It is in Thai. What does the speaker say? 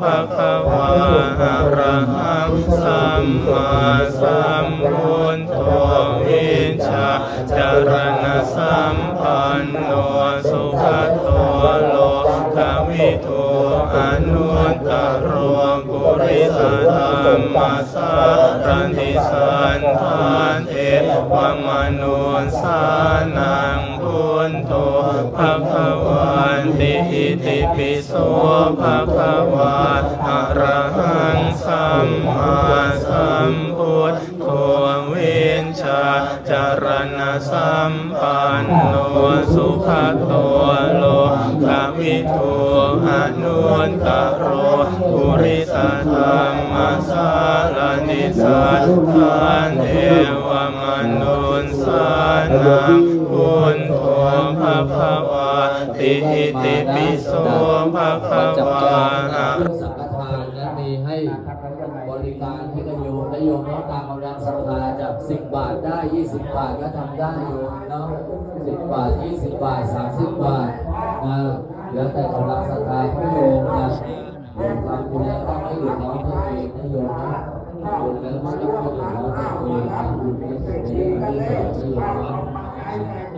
ภะคะวะอะระหังสัมมาสัมพุทโธวิชชาจารณสัมปันโนสุขโตโลกวิทูอนุตตรโรกุริสธรรมสารติสันทานเทวมนุสานังพุนโตภะคะ อิติปิโสภะคะวะอะระหังสัมมาสัมพุทโธวินชาจารณสัมปันโนสุขโตโลกวิทูอนุตตรโรปุริสธรรมสารนิสัทธานเทวมนุนสานังพุนโธภะคะวะ ติอิติปิโสภะคะวาเครื่อสังฆทานนะมีให้บริการให้กันโยมและโยมน้องตามกำลังศรัทธาจากสิบบาทได้ยี่สิบบาทก็ทำได้โยมเนาะสิบบาทยี่สิบบาทสามสิบบาทนะแล้วแต่กำลังศรัทธาของโยมนะโยมทำบุญแล้วก็ไม่เดือดร้อนตัวเองนะโยมนะบุญแล้วไม่ต้องเดือดร้อนตัวงแล้วไม่เดือดร้นตัวเอะ